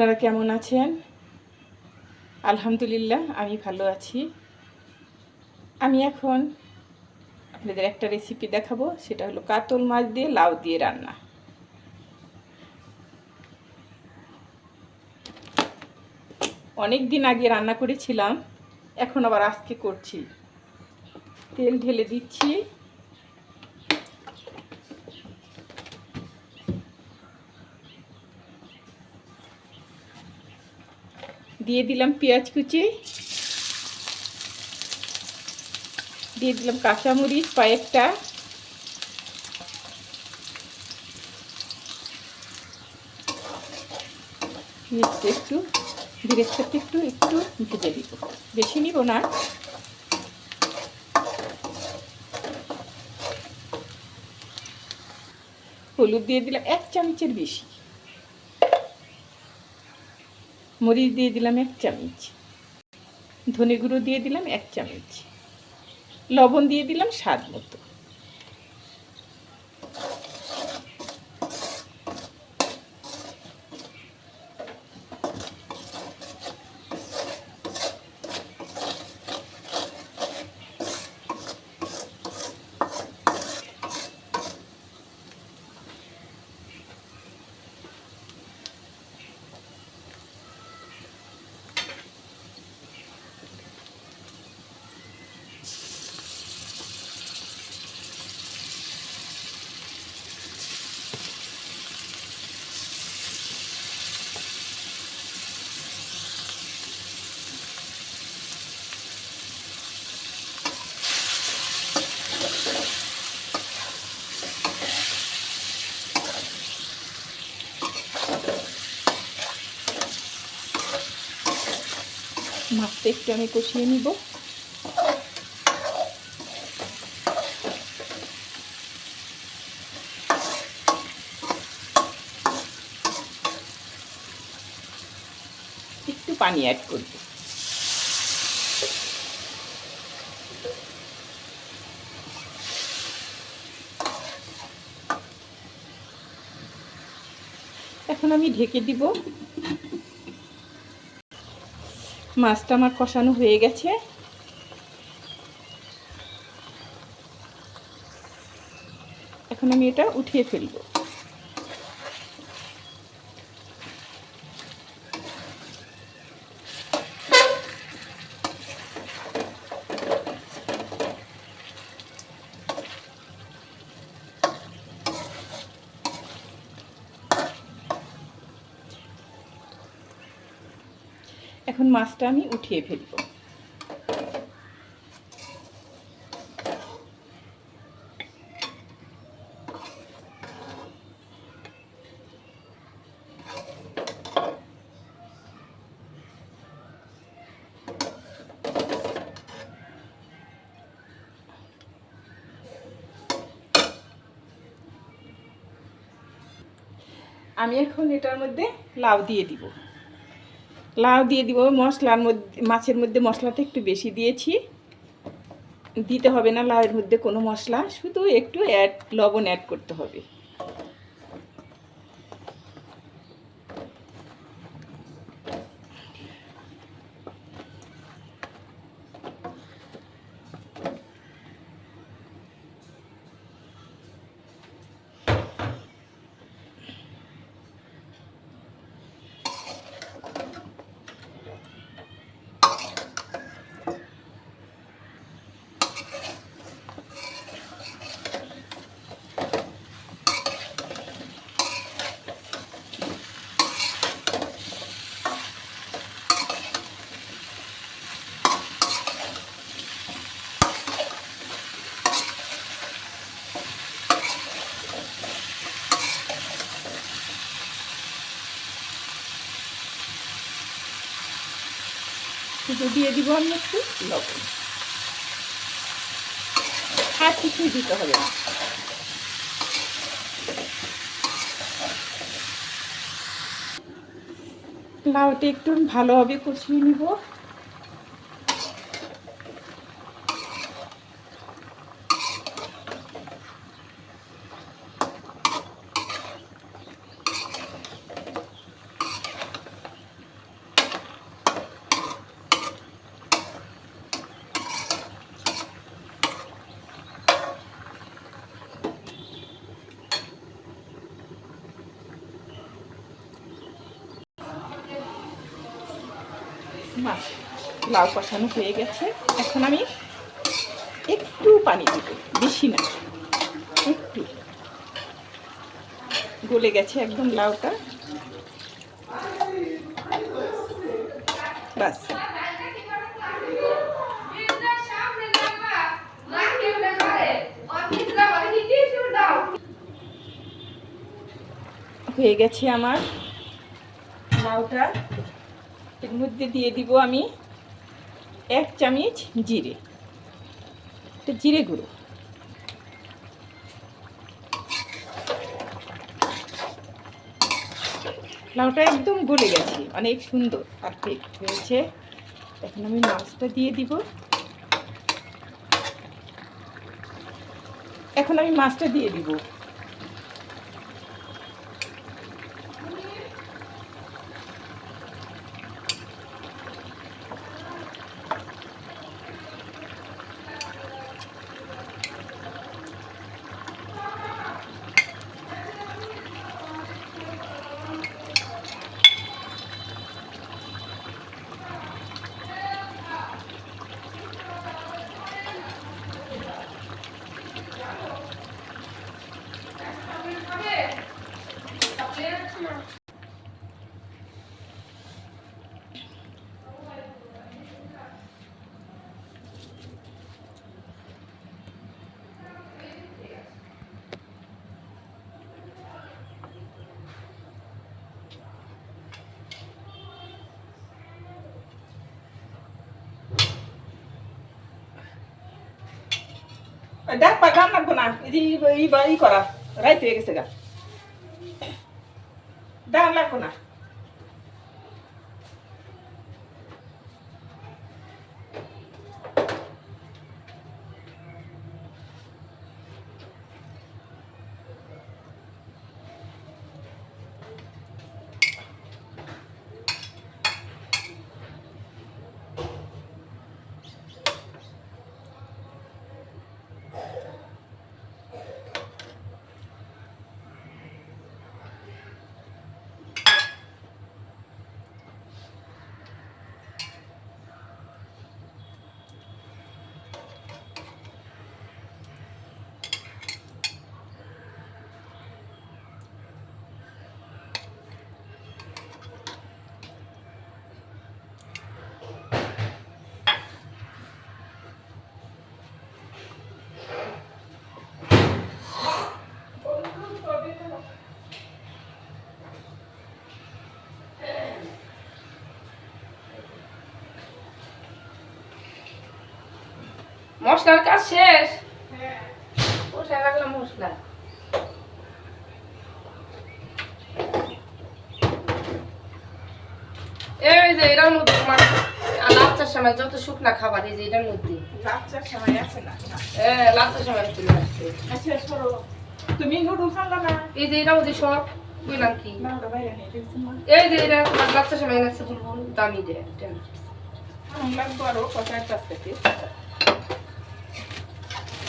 আপনারা কেমন আছেন? আলহামদুলিল্লাহ, আমি ভালো আছি। আমি এখন আপনাদের একটা রেসিপি দেখাবো, সেটা হলো কাতল মাছ দিয়ে লাউ দিয়ে রান্না। অনেক দিন আগে রান্না করেছিলাম, এখন আবার আজকে করছি। তেল ঢেলে দিচ্ছি। দিয়ে দিলাম পেঁয়াজ কুচি। দিয়ে দিলাম কাঁচামরিচ কয়েকটা। মিক্সড একটু সাথে একটু একটু ভেজে দিব বেশি নিব না। হলুদ দিয়ে দিলাম এক চামচের বেশি। মরিচ দিয়ে দিলাম এক চামচ। ধনে গুঁড়ো দিয়ে দিলাম এক চামচ। লবণ দিয়ে দিলাম স্বাদ মতো মাছটা একটু আমি কষিয়ে নিব। একটু পানি অ্যাড করব। এখন আমি ঢেকে দিব মাছটা আমার কষানো হয়ে গেছে। এখন আমি এটা উঠিয়ে ফেলব। এখন মাছটা আমি উঠিয়ে ফেলব। আমি এখন এটার মধ্যে লাউ দিয়ে দিব। লাউ দিয়ে দিব। মশলার মধ্যে, মাছের মধ্যে মশলাটা একটু বেশি দিয়েছি। দিতে হবে না, লাউয়ের মধ্যে কোনো মশলা, শুধু একটু অ্যাড লবণ অ্যাড করতে হবে। শুধু দিয়ে দিব আমি একটু লবণ। আর কিছুই দিতে হবে না। লাউটা একটু ভালোভাবে কষিয়ে নিব মাছ লাউ কষানো হয়ে গেছে। এখন আমি একটু পানি দিব, বেশি না, একটু। গলে গেছে একদম লাউটা। বাস। হয়ে গেছে আমার লাউটা। এর মধ্যে দিয়ে দিব আমি এক চামচ জিরে এটা জিরে গুঁড়ো। লাউটা একদম গলে গেছে, অনেক সুন্দর পারফেক্ট হয়েছে। এখন আমি মাছটা দিয়ে দিব। এখন আমি মাছটা দিয়ে দিব। দেখ পাগাম লাগবো না। ই করা। রাইতে হয়ে গেছে গা। দাম লাগবো না। মশলার কাজ শেষ? কোথায় রাখলাম মশলা। এই যে এটার মধ্যে তোমার লাচ্চার সময় যত শুকনা খাবার এই যে এটার মধ্যে। লাচ্চার সময় আছে না। হ্যাঁ লাচ্চার সময় চলে আসছে। আচ্ছা সরো। তুমি নুডলস আনলা না? এই যে এটার মধ্যে সব বুঝলাম কি? এই যে এটা তোমার লাচ্চার সময় এনেছে দামি যে আমার লাগবো আরও কাছ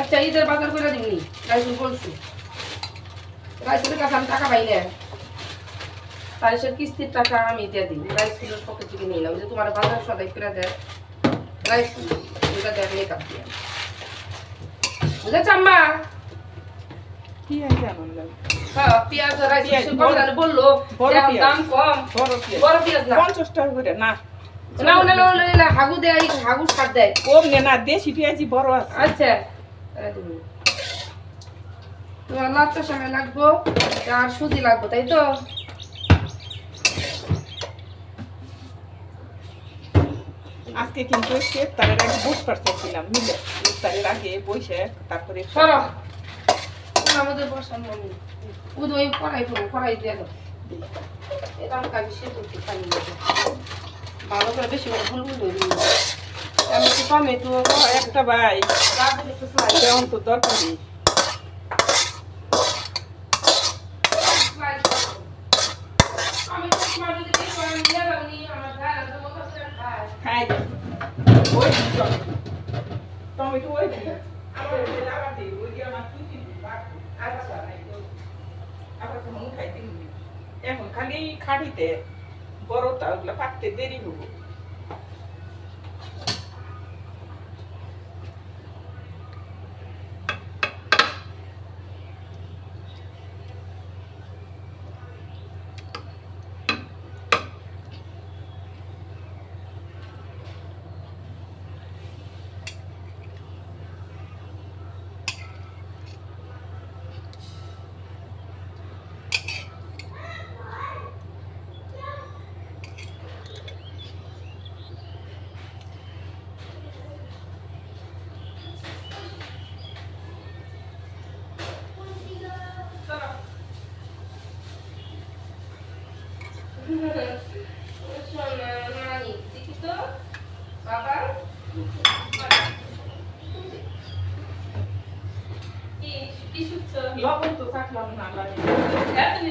আচ্ছা ঈদের বাজার করে দিবনি রাইসুল বলছি। রাইসুলের কাছে আমি টাকা পাই না। তারিশের কিস্তির টাকা আমি দিয়ে দিই। রাইসুলের পকেট থেকে নিলাম। যে তোমার বাজার সদাই করে দেয় রাইসুল ওটা মেকআপ বুঝেছ আম্মা? পেঁয়াজ বলল। দাম কম। বড় পেঁয়াজ। না। পঞ্চাশ টাকা করে না। না না না হাগু দেয় হাগু সার দেয়। কম নে না দেশি পেঁয়াজি বড় আছে। আচ্ছা। তোমার লাচ্চার সময় লাগবো আর সুজি লাগবো তাই তো? আজকে কিন্তু ইফতারের আগে বুট পারসেল ছিলাম মিলে ইফতারের আগে বসে তারপরে সরো। আমাদের বসান মমি উদ ওই কড়াই করব কড়াই দিয়ে দাও। এটা আমি কাজ সে করতে পারি ভালো করে বেশি করে ভুল ভুল ধরি আমি একটু টমেটো একটা ভাই। তেমন তো দরকারি তো টমেটো ওই আচ্ছা তো। আবার খাইতে এখন খালি খাটিতে বড়টা ওগুলো পাকতে দেরি হব সোনা নানি দেখি তো বাবা কি কি শুকছো লবণ তো থাকলাম না লাগে হ্যাঁ তুমি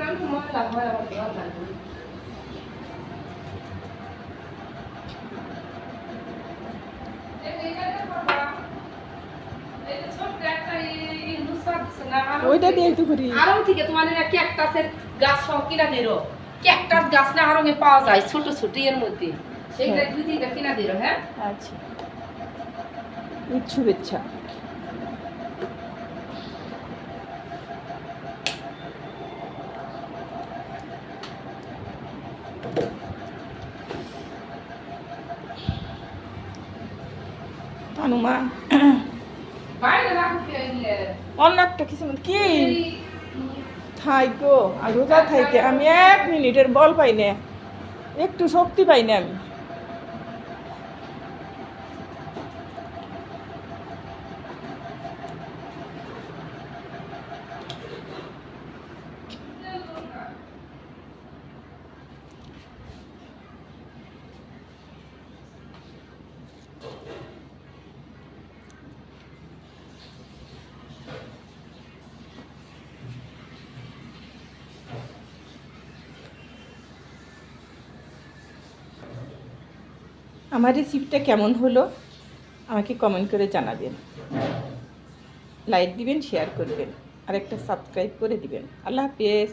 রাখুন ওইটা দিয়ে একটু করি আরং থেকে তোমার ক্যাকটাসের গাছ সহ কিনা দিরো ক্যাকটাস গাছ না পাওয়া যায় ছোট ছোট এর মধ্যে সেইগুলো দুই তিনটা কিনা দিরো হ্যাঁ আচ্ছা ঈদ শুভেচ্ছা এগুলো অন্য একটা কি? আর রোজা থাইকে আমি এক মিনিটের বল পাই না। একটু শক্তি পাই না আমি। আমার রেসিপিটা কেমন হলো, আমাকে কমেন্ট করে জানাবেন। লাইক দিবেন শেয়ার করবেন আর একটা সাবস্ক্রাইব করে দিবেন। আল্লাহ হাফেজ।